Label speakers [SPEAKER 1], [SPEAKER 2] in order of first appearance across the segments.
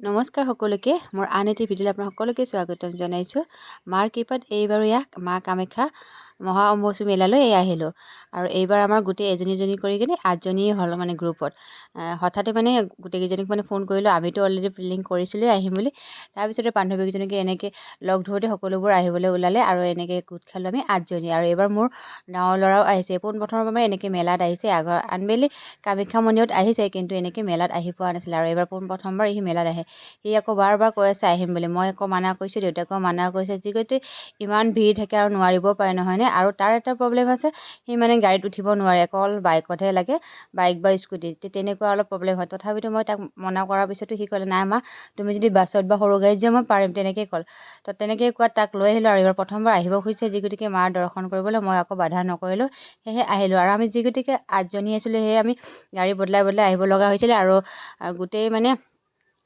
[SPEAKER 1] নমস্কাৰ সকলোকে মোৰ আন এটি ভিডিঅ'লৈ আপোনাক সকলোকে স্বাগতম জনাইছোঁ। মাৰ কৃপাত এইবাৰো ইয়াক মা কামাখ্যা মহা অম্বুবাচী মেলালৈ এই আহিলোঁ। আৰু এইবাৰ আমাৰ গোটেই এজনী এজনী কৰি কিনে আঠজনী হ'ল মানে গ্ৰুপত হঠাতে মানে গোটেইকেইজনীক মানে ফোন কৰিলোঁ আমিতো অলৰেডি প্লেনিং কৰিছিলোঁৱে আহিম বুলি। তাৰপিছতে বান্ধৱীকেইজনীকে এনেকৈ লগ ধৰোঁতে সকলোবোৰ আহিবলৈ ওলালে আৰু এনেকৈ গোট খালোঁ আমি আঠজনী। আৰু এইবাৰ মোৰ ডাঙৰ ল'ৰাও আহিছে। পোনপ্ৰথমৰ পৰা এনেকৈ মেলাত আহিছে। আগৰ আনবেলি কামাখ্যা মন্দিৰত আহিছে কিন্তু এনেকৈ মেলাত আহি পোৱা নাছিলে। আৰু এইবাৰ পোনপ্ৰথমবাৰ সি মেলাত আহে। সি আকৌ বাৰ বাৰ কৈ আছে আহিম বুলি। মই আকৌ মানা কৰিছোঁ দেউতাকেও মানা কৰিছে। যিহেতু ইমান ভিৰ থাকে আৰু নোৱাৰিব পাৰে নহয়নে আৰু তাৰ এটা প্ৰব্লেম আছে, সি মানে গাড়ীত উঠিব নোৱাৰে, অকল বাইকতহে লাগে, বাইক বা স্কুটিত তেনেকুৱা অলপ প্ৰব্লেম হয়। তথাপিতো মই তাক মনা কৰাৰ পিছতো সি ক'লে নাই মা, তুমি যদি বাছত বা সৰু গাড়ীত যোৱা, মই পাৰিম তেনেকৈ ক'ল। তো তেনেকৈ কোৱাত তাক লৈ আহিলোঁ আৰু এইবাৰ প্ৰথমবাৰ আহিব খুজিছে, যি গতিকে মাৰ দৰ্শন কৰিবলৈ মই আকৌ বাধা নকৰিলোঁ, সেয়েহে আহিলোঁ। আৰু আমি যি গতিকে আঠজনী আছিলোঁ, সেয়ে আমি গাড়ী বদলাই বদলাই আহিব লগা হৈছিলে আৰু গোটেই মানে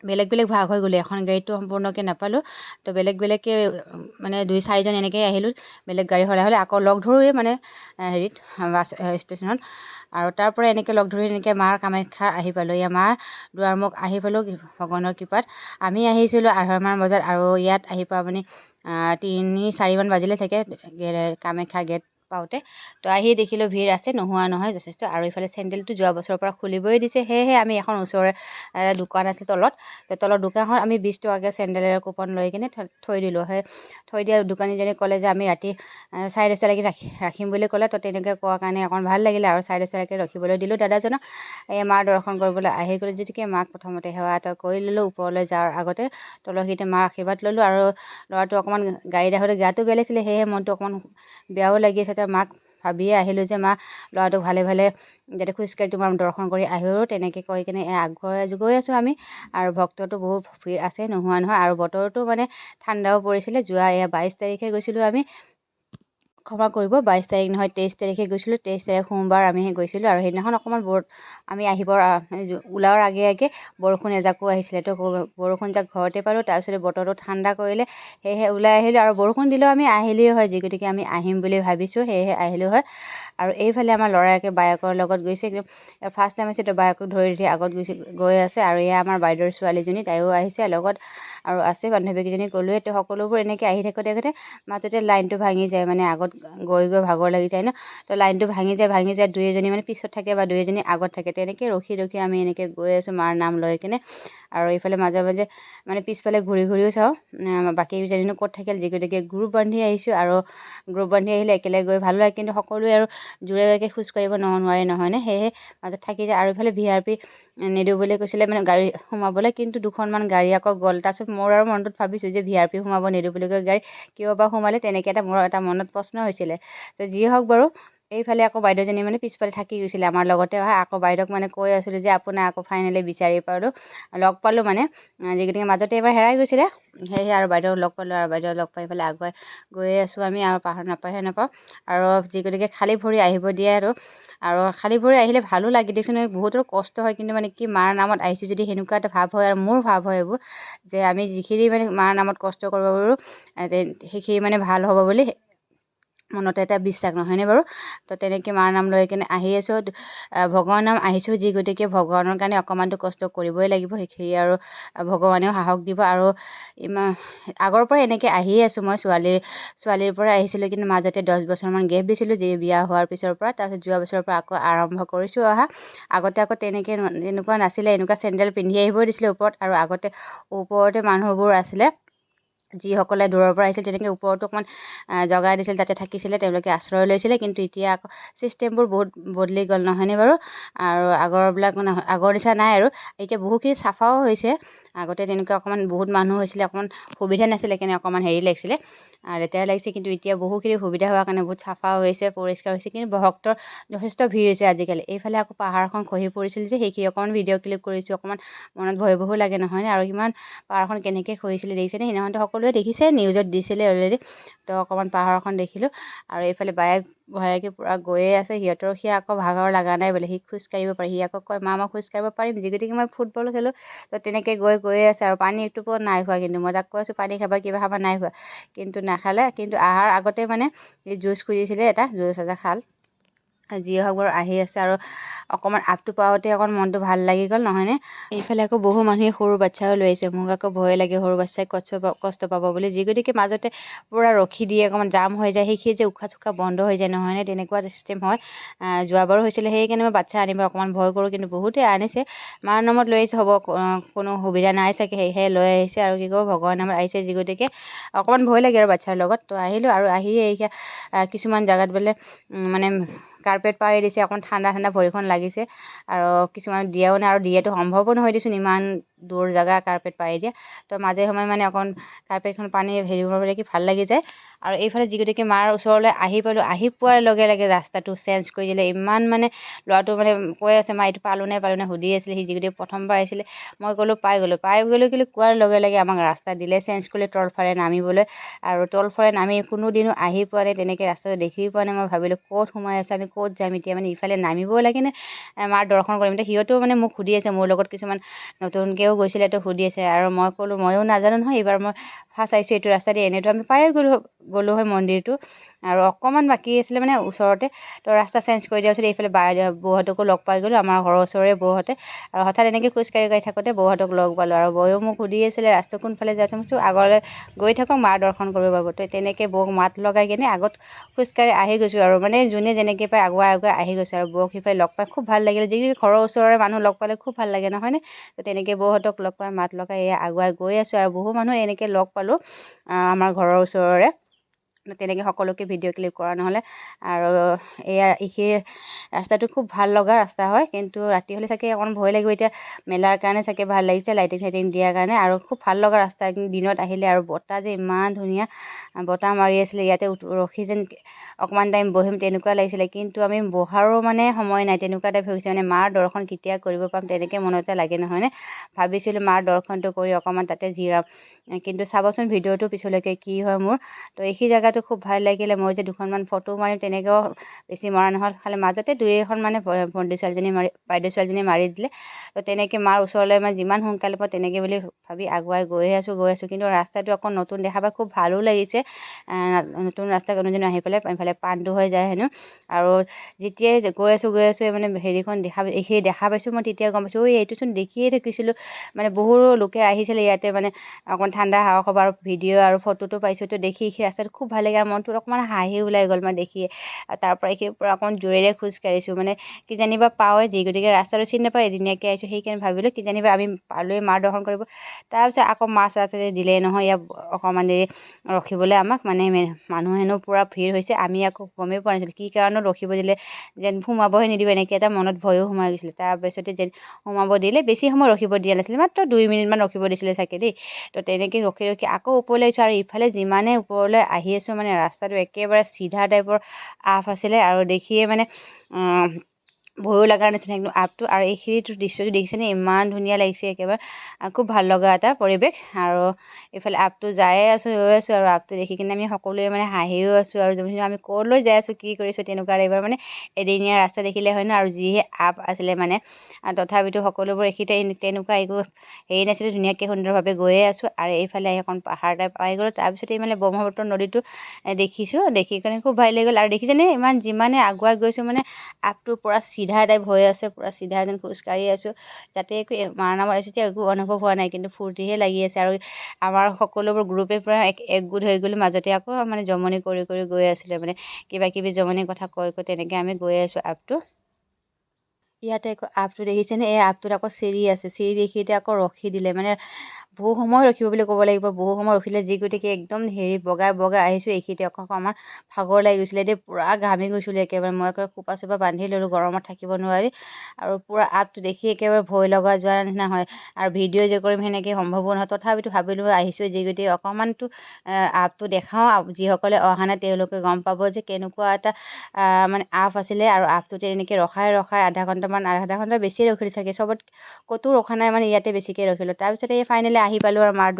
[SPEAKER 1] বেলেগ বেলেগ ভাগ হৈ গ'লে এখন গাড়ীতো সম্পূৰ্ণকৈ নাপালোঁ। তো বেলেগ বেলেগকৈ মানে দুই চাৰিজন এনেকৈ আহিলোঁ বেলেগ গাড়ী হ'লে হ'লে আকৌ লগ ধৰোঁৱেই মানে হেৰিত বাছ ষ্টেচনত। আৰু তাৰ পৰা এনেকৈ লগ ধৰি এনেকৈ মাৰ কামাখ্যা আহি পালোঁ। ইয়াৰ মাৰ দুৱাৰমুখ আহি পালোঁ ভগৱানৰ কৃপাত। আমি আহিছিলোঁ আঢ়ৈমান বজাত আৰু ইয়াত আহি পোৱা মানে তিনি চাৰিমান বাজিলে চাগে কামাখ্যা গেট পাওঁতে। তো আহি দেখিলোঁ ভিৰ আছে, নোহোৱা নহয়, যথেষ্ট। আৰু ইফালে চেণ্ডেলটো যোৱা বছৰৰ পৰা খুলিবই দিছে। সেয়েহে আমি এখন ওচৰৰে দোকান আছে তলত। তলৰ দোকানখন আমি বিছ টকাকৈ চেণ্ডেলৰ কুপন লৈ কিনে থৈ দিলোঁ। সেই, থৈ দিয়া দোকানীজনে ক'লে যে আমি ৰাতি চাৰে দহটালৈকে ৰাখি, ৰাখিম বুলি ক'লে। তো তেনেকৈ কোৱাৰ কাৰণে অকণ ভালো লাগিলে আৰু চাৰে দহটালৈকে ৰখিবলৈ দিলোঁ। দাদাজনক এই মাৰ দৰ্শন কৰিবলৈ আহি গ'লোঁ। যিহেতুকে মাক প্ৰথমতে সেৱা এটা কৰি ল'লোঁ, ওপৰলৈ যোৱাৰ আগতে তলৰখিনিতে মাৰ আশীৰ্বাদ ল'লোঁ। আৰু ল'ৰাটো অকণমান গাড়ীত আহোঁতে গাটো বেয়া লাগিছিলে। সেয়েহে মনটো অকণমান বেয়াও লাগি আছে। তাৰ মাক ভাবিয়ে আহিলোঁ যে, মা ল'ৰাটোক ভালে ভালে, যাতে খোজকাঢ়ি তোমাৰ দৰ্শন কৰি আহিব তেনেকৈ কৈ কিনে আগবঢ়াই গৈ আছোঁ আমি। আৰু ভক্তটো বহুত ভিৰ আছে, নোহোৱা নহয়। আৰু বতৰটো মানে ঠাণ্ডাও পৰিছিলে। যোৱা এয়া বাইছ তাৰিখে গৈছিলোঁ আমি। ক্ষমা কৰিব। বাইছ তাৰিখ নহয়, তেইছ তাৰিখে গৈছিলোঁ। তেইছ তাৰিখ সোমবাৰ আমি গৈছিলোঁ আৰু সেইদিনাখন অকণমান বৰ, আমি আহিবৰ ওলোৱাৰ আগে আগে বৰষুণ এজাকো আহিছিলে তো। বৰষুণ যাক ঘৰতে পালোঁ, তাৰপিছতে বতৰটো ঠাণ্ডা কৰিলে, সেয়েহে ওলাই আহিলোঁ আৰু বৰষুণ দিলেও আমি আহিলেই হয়, যি গতিকে আমি আহিম বুলি ভাবিছোঁ, সেয়েহে আহিলোঁ হয়। আৰু এইফালে আমাৰ ল'ৰাকে বায়েকৰ লগত গৈছে ফাৰ্ষ্ট টাইম আছে তো বায়েকক ধৰি ধৰি আগত গৈছে গৈ আছে আৰু এয়া আমাৰ বাইদেউৰ ছোৱালীজনী তাইও আহিছে লগত আৰু আছে বান্ধৱীকেইজনী ক'লোৱে তো সকলোবোৰ এনেকৈ আহি থাকোঁতে থাকোঁতে মাজতে লাইনটো ভাঙি যায় মানে আগত গৈ গৈ ভাগৰ লাগি যায় ন তো লাইনটো ভাঙি যায় ভাঙি যায় দুই এজনী মানে পিছত থাকে বা দুই এজনী আগত থাকে তেনেকৈ ৰখি ৰখি আমি এনেকৈ গৈ আছোঁ মাৰ নাম লৈ কিনে। আৰু এইফালে মাজে মাজে মানে পিছফালে ঘূৰি ঘূৰিও চাওঁ বাকীকেইজনীনো ক'ত থাকিল যি গতিকে গ্ৰুপ বান্ধি আহিছোঁ আৰু গ্ৰুপ বান্ধি আহিলে একেলগে গৈ ভাল লাগে কিন্তু সকলোৱে আৰু জোৰেকৈ খোজকাঢ়িব নোৱাৰে নহয়নে? সেয়েহে মাজত থাকি যায় আৰু ইফালে ভি আৰ পি নিদিওঁ বুলি কৈছিলে মানে গাড়ী সোমাবলৈ কিন্তু দুখনমান গাড়ী আকৌ গ'ল। তাৰপিছত মোৰ আৰু মনটোত ভাবিছোঁ যে ভি আৰ পি সোমাব নিদিওঁ বুলি কৈ গাড়ী কিয় বা সোমালে তেনেকৈ এটা মোৰ এটা মনত প্ৰশ্ন হৈছিলে। তো যি হওক বাৰু এইফালে আকৌ বাইদেউজনী মানে পিছফালে থাকি গৈছিলে আমাৰ লগতে অহা। আকৌ বাইদেউক মানে কৈ আছিলোঁ যে আপোনাৰ আকৌ ফাইনেলি বিচাৰি পালোঁ লগ পালোঁ মানে যি গতিকে মাজতে এবাৰ হেৰাই গৈছিলে। সেয়েহে আৰু বাইদেউক লগ পালোঁ আৰু বাইদেউক লগ পাই পেলাই আগুৱাই গৈয়ে আছোঁ আমি আৰু পাহৰ নাপাওঁহে নাপাওঁ। আৰু যি গতিকে খালী ভৰি আহিব দিয়ে আৰু আৰু খালী ভৰি আহিলে ভালো লাগে দিয়কচোন বহুতৰ কষ্ট হয়। কিন্তু মানে কি মাৰ নামত আহিছোঁ যদি সেনেকুৱা এটা ভাৱ হয় আৰু মোৰ ভাৱ হয় এইবোৰ, যে আমি যিখিনি মানে মাৰ নামত কষ্ট কৰিব পাৰোঁ সেইখিনি মানে ভালো হ'ব বুলি মনতে এটা বিশ্বাস নহয়নে বাৰু? তো তেনেকৈ মাৰ নাম লৈ কিনে আহি আছোঁ ভগৱানৰ নাম আহিছোঁ যি গতিকে ভগৱানৰ কাৰণে অকণমানটো কষ্ট কৰিবই লাগিব সেইখিনি আৰু ভগৱানেও সাহস দিব আৰু ইমান আগৰ পৰা এনেকৈ আহিয়ে আছোঁ মই ছোৱালীৰ ছোৱালীৰ পৰা আহিছিলোঁ কিন্তু মাজতে দহ বছৰমান গেপ দিছিলোঁ যি বিয়া হোৱাৰ পিছৰ পৰা তাৰপিছত যোৱা বছৰৰ পৰা আকৌ আৰম্ভ কৰিছোঁ অহা আগতে আকৌ তেনেকৈ এনেকুৱা নাছিলে এনেকুৱা চেণ্ডেল পিন্ধি আহিবই দিছিলে ওপৰত আৰু আগতে ওপৰতে মানুহবোৰ আছিলে। যিসকলে দূৰৰ পৰা আহিছিল তেনেকৈ ওপৰতো অকণমান জগাই দিছিল তাতে থাকিছিলে তেওঁলোকে আশ্ৰয় লৈছিলে কিন্তু এতিয়া আকৌ ছিষ্টেমবোৰ বহুত বদলি গ'ল নহয়নে বাৰু? আৰু আগৰবিলাক নহয় আগৰ নিচিনা নাই আৰু। এতিয়া বহুতখিনি চাফাও হৈছে। আগতে তেনেকুৱা অকণমান বহুত মানুহ হৈছিলে অকণমান সুবিধা নাছিলে কেনে অকণমান হেৰি লাগিছিলে লেতেৰা লাগিছে কিন্তু এতিয়া বহুখিনি সুবিধা হোৱাৰ কাৰণে বহুত চাফা হৈছে পৰিষ্কাৰ হৈছে কিন্তু ভক্তৰ যথেষ্ট ভিৰ হৈছে আজিকালি। এইফালে আকৌ পাহাৰখন খহি পৰিছিল যে সেইখিনি অকণমান ভিডিঅ' ক্লিপ কৰিছোঁ অকণমান মনত ভয় ভয়ো লাগে নহয়নে আৰু ইমান পাহাৰখন কেনেকৈ খহিছিলে দেখিছেনে সেইদিনাখনতো সকলোৱে দেখিছে নিউজত দিছিলে অলৰেডি তো অকণমান পাহাৰখন দেখিলোঁ আৰু এইফালে বায়েক ভায়েকে পূৰা গৈয়ে আছে। সিহঁতৰ সি আকৌ ভাগৰ লগা নাই বোলে সি খোজকাঢ়িব পাৰে। সি আকৌ কয় মা মই খোজকাঢ়িব পাৰিম? যি গতিকে মই ফুটবল খেলোঁ তো তেনেকৈ গৈ গৈয়ে আছে আৰু পানী একটোপো নাই খোৱা কিন্তু। মই তাক কৈ আছোঁ পানী খাবা কিবা খাবা নাই খোৱা। কিন্তু নাখালে কিন্তু অহাৰ আগতে মানে জুচ খুজিছিলে এটা জুচ এটা খাল। যিয়ে হওক বাৰু আহি আছে আৰু অকণমান আপটো পাওঁতে অকণ মনটো ভাল লাগি গ'ল নহয়নে? এইফালে আকৌ বহু মানুহে সৰু বাচ্ছাও লৈ আহিছে মোক আকৌ ভয় লাগে সৰু বাচ্ছাই কষ্ট কষ্ট পাব বুলি। যি গতিকে মাজতে পূৰা ৰখি দিয়ে অকণমান জাম হৈ যায় সেইখিনি যে উশাহ চুশাহ বন্ধ হৈ যায় নহয়নে? তেনেকুৱা চিষ্টেম হয়। যোৱাবাৰো হৈছিলে সেইকাৰণে মই বাচ্ছা আনিব অকণমান ভয় কৰোঁ কিন্তু বহুতে আনিছে। মাৰ নামত লৈ আহিছে হ'ব কোনো সুবিধা নাই চাগে সেয়েহে লৈ আহিছে আৰু কি ক'ব ভগৱানৰ নামত আহিছে যি গতিকে। অকণমান ভয় লাগে আৰু বাচ্ছাৰ লগত। তো আহিলোঁ আৰু আহি কিছুমান জেগাত বোলে মানে কাৰ্পেট পাৰি দিছে, অকণ ঠাণ্ডা ঠাণ্ডা ভৰিখন লাগিছে। আৰু কিছুমান দিয়াও নাই আৰু দিয়াটো সম্ভৱো নহয় দেচোন, ইমান দূৰ জেগা কাৰ্পেট পাৰি দিয়া। তো মাজে সময়ে মানে অকণ কাৰ্পেটখন পানী হেৰি কৰিব কি ভালো লাগি যায়। আৰু এইফালে যি গতিকে মাৰ ওচৰলৈ আহি পালোঁ, আহি পোৱাৰ লগে লগে ৰাস্তাটো চেঞ্জ কৰি দিলে। ইমান মানে ল'ৰাটো মানে কৈ আছে, মা, এইটো পালোঁ নে পালোঁ নে সুধি আছিলে, সি যি গতিকে প্ৰথমবাৰ আহিছিলে। মই ক'লোঁ পাই গ'লোঁ। পাই গ'লোঁ কিন্তু কোৱাৰ লগে লগে আমাক ৰাস্তা দিলে চেঞ্জ কৰিলে তলফালে নামিবলৈ। আৰু তলফালে নামি কোনোদিনো আহি পোৱা নাই, তেনেকৈ ৰাস্তাটো দেখি পোৱা নাই। মই ভাবিলোঁ, ক'ত সোমাই আছে, আমি ক'ত যাম এতিয়া? মানে ইফালে নামিবও লাগে নে? মাৰ দৰ্শন কৰিম। এতিয়া সিহঁতেও মানে মোক সুধি আছে, মোৰ লগত কিছুমান নতুনকৈও গৈছিলে তো সুধি আছে আৰু মই ক'লোঁ ময়ো নাজানো নহয় এইবাৰ মই ফাৰ্ষ্ট এইটো ৰাস্তা দি এনেইতো আমি পায়ে গ'লোঁ গ'লোঁ হয় মন্দিৰটো। আৰু অকণমান বাকী আছিলে মানে ওচৰতে। তো ৰাস্তা চেঞ্জ কৰি দিয়াৰ পিছত এইফালে বাই, বৌহঁতকো লগ পাই গ'লোঁ, আমাৰ ঘৰৰ ওচৰৰে বৌহঁতে। আৰু হঠাৎ এনেকৈ খোজকাঢ়ি কাঢ়ি থাকোঁতে বৌহঁতক লগ পালোঁ। আৰু বৌয়েও মোক সুধি আছিলে, ৰাস্তা কোনফালে যাই আছোঁ মই আগলৈ গৈ থাকক, মাৰ দৰ্শন কৰিব পাৰিব তো তেনেকৈ বৌক মাত লগাই কিনে আগত খোজকাঢ়ি আহি গৈছোঁ। আৰু মানে যোনে যেনেকৈ পাই আগুৱাই আগুৱাই আহি গৈছে। আৰু বৌক সিফালে লগ পাই খুব ভালো লাগিলে। যিকি ঘৰৰ ওচৰৰে মানুহ লগ পালে খুব ভালো লাগে নহয়নে তো তেনেকৈ বৌহঁতক লগ পাই মাত লগাই এয়া আগুৱাই গৈ আছোঁ। আৰু বহু মানুহ এনেকৈ লগ পালোঁ। আমাৰ ঘৰৰ ওচৰৰে। তেনেকৈ সকলোকে ভিডিঅ' ক্লিপ কৰা নহ'লে। আৰু এয়া এইখিনি ৰাস্তাটো খুব ভাল লগা ৰাস্তা হয় কিন্তু ৰাতি হ'লে চাগে অকণ ভয় লাগিব। এতিয়া মেলাৰ কাৰণে চাগে ভাল লাগিছে লাইটিং চাইটিং দিয়াৰ কাৰণে। আৰু খুব ভাল লগা ৰাস্তা দিনত আহিলে। আৰু বতাহ যে ইমান ধুনীয়া বতাহ মাৰি আছিলে ইয়াতে ৰখি যেন অকণমান টাইম বহিম তেনেকুৱা লাগিছিলে। কিন্তু আমি বহাৰো মানে সময় নাই তেনেকুৱা টাইপ হৈছে। মানে মাৰ দৰ্শন কেতিয়া কৰিব পাম তেনেকৈ মনতে লাগে নহয়নে ভাবিছিলোঁ মাৰ দৰ্শনটো কৰি অকণমান তাতে জিৰাম। কিন্তু চাবচোন ভিডিঅ'টো পিছলৈকে কি হয় মোৰ। তো এইখিনি জেগাটো খুব ভালো লাগিলে। মই যে দুখনমান ফটো মাৰিম তেনেকৈও বেছি মৰা নহ'ল। খালি মাজতে দুই এখন মানে ভণ্টি ছোৱালীজনী মাৰি, বাইদেউ ছোৱালীজনী মাৰি দিলে। তো তেনেকৈ মাৰ ওচৰলৈ মানে যিমান সোনকালে পাওঁ তেনেকৈ বুলি ভাবি আগুৱাই গৈয়ে আছোঁ, গৈ আছোঁ। কিন্তু ৰাস্তাটো অকণ নতুন দেখা পাই খুব ভালো লাগিছে। নতুন ৰাস্তা কোনোদিনো আহি পেলাই এইফালে পাণ্ডু হৈ যায় হেনো। আৰু যেতিয়াই গৈ আছোঁ গৈ আছোঁ মানে হেৰিখন দেখা এইখিনি দেখা পাইছোঁ মই তেতিয়া গম পাইছোঁ, ঐ এইটোচোন দেখিয়ে থাকিছিলোঁ মানে বহু লোকে আহিছিলে ইয়াতে মানে অকণ ঠাণ্ডা হাৱা খাব আৰু ভিডিঅ' আৰু ফটোটো পাইছোঁ। তো দেখি সেই ৰাস্তাটো খুব ভালো লাগে আৰু মনটোত অকণমান হাঁহি ওলাই গ'ল মানে দেখিয়ে তাৰ পৰা এইখিনিৰ পৰা অকণ জোৰেৰে খোজ কাঢ়িছোঁ মানে কিজানিবা পাওঁৱে যি। গতিকে ৰাস্তাটো চিনি নাপাওঁ এদিনীয়াকৈ আহিছোঁ, সেইকাৰণে ভাবিলোঁ কিজানিবা আমি পালোৱে মাৰ দৰ্শন কৰিব। তাৰপিছত আকৌ মাছ চাছ দিলেই নহয়, ইয়াত অকণমান দেৰি ৰখিবলৈ আমাক মানে মানুহ হেনো পূৰা ভিৰ হৈছে, আমি আকৌ গমেই পোৱা নাছিলোঁ। কি কাৰণত ৰখিব দিলে, যেন সোমাবহে নিদিব, এনেকৈ এটা মনত ভয়ো সোমাই গৈছিলে। তাৰপিছতে যেন সোমাব দিলে, বেছি সময় ৰখিব দিয়া নাছিলে, মাত্ৰ দুই মিনিটমান ৰখিব দিছিলে চাগে দেই। তো তেনেকৈ ৰখি ৰখি আকৌ ওপৰলৈ আহিছোঁ আৰু ইফালে যিমানে ওপৰলৈ আহি আছোঁ মানে ৰাস্তাটো একেবাৰে চিধা টাইপৰ আপ আছিলে আৰু দেখিয়ে মানে ভয়ো লগাৰ নিচিনা একদম আপটো আৰু এইখিনিতো দৃশ্যটো দেখিছেনে ইমান ধুনীয়া লাগিছে একেবাৰে খুব ভালো লগা এটা পৰিৱেশ। আৰু এইফালে আপটো যায়ে আছোঁ, ৰৈ আছোঁ, আৰু আপটো দেখি কিনে আমি সকলোৱে মানে হাঁহিও আছোঁ, আৰু আমি ক'লৈ যাই আছোঁ, কি কৰিছোঁ তেনেকুৱা এইবাৰ মানে এদিনীয়া ৰাস্তা দেখিলে হয় ন, আৰু যিহে আপ আছিলে মানে। তথাপিতো সকলোবোৰ এইখিনিতে তেনেকুৱা একো হেৰি নাছিলে, ধুনীয়াকৈ সুন্দৰভাৱে গৈয়ে আছোঁ। আৰু এইফালে আহি অকণ পাহাৰ টাইপ পাই গ'লোঁ, তাৰপিছতে মানে ব্ৰহ্মপুত্ৰ নদীটো দেখিছোঁ, দেখি কিনে খুব ভালো লাগি গ'ল। আৰু দেখিছেনে, ইমান যিমানে আগুৱাই গৈছোঁ মানে আপটো পূৰা চিধা টাইপ হৈ আছে পূৰা চিধা যেন খোজকাঢ়ি আছোঁ। তাতে একো মাৰ নামত আহিছোঁ এতিয়া একো অনুভৱ হোৱা নাই কিন্তু ফূৰ্তিহে লাগি আছে আৰু আমাৰ সকলোবোৰ গ্ৰুপে পূৰা এক একগোট হৈ গ'লোঁ মাজতে আকৌ মানে জমনি কৰি কৰি গৈ আছিলে মানে কিবা কিবি জমনি কথা কৈ কৈ তেনেকৈ আমি গৈ আছোঁ আপটো। ইয়াতে আকৌ আপটো দেখিছেনে? এই আপটোত আকৌ চিৰি আছে চিৰি দেখি এতিয়া আকৌ ৰখি দিলে মানে বহু সময় ৰখিব বুলি ক'ব লাগিব। বহু সময় ৰখিলে যি গতিকে একদম হেৰি বগাই বগাই আহিছোঁ। এইখিনিতে আকৌ আমাৰ ভাগৰ লাগি গৈছিলে দেই, পূৰা ঘামি গৈছিলোঁ একেবাৰে। মই একেবাৰে খোপা চোপা বান্ধি ল'লোঁ, গৰমত থাকিব নোৱাৰি আৰু পূৰা আপটো দেখি একেবাৰে ভয় লগা যোৱাৰ নিচিনা হয়। আৰু ভিডিঅ' যে কৰিম সেনেকৈ সম্ভৱো নহয়। তথাপিতো ভাবিলোঁ আহিছোঁ যি গতিকে অকণমানতো আপটো দেখাওঁ। যিসকলে অহা নাই তেওঁলোকে গম পাব যে কেনেকুৱা এটা মানে আপ আছিলে আৰু আপটোতে এনেকৈ ৰখাই ৰখাই আধা ঘণ্টামান, আধা ঘণ্টা বেছিয়ে ৰখিলোঁ চাগে। চবত ক'তো ৰখা নাই মানে ইয়াতে বেছিকৈ ৰখিলোঁ। তাৰপিছতে এই ফাইনেলি আহি পালোঁ আৰু মাৰ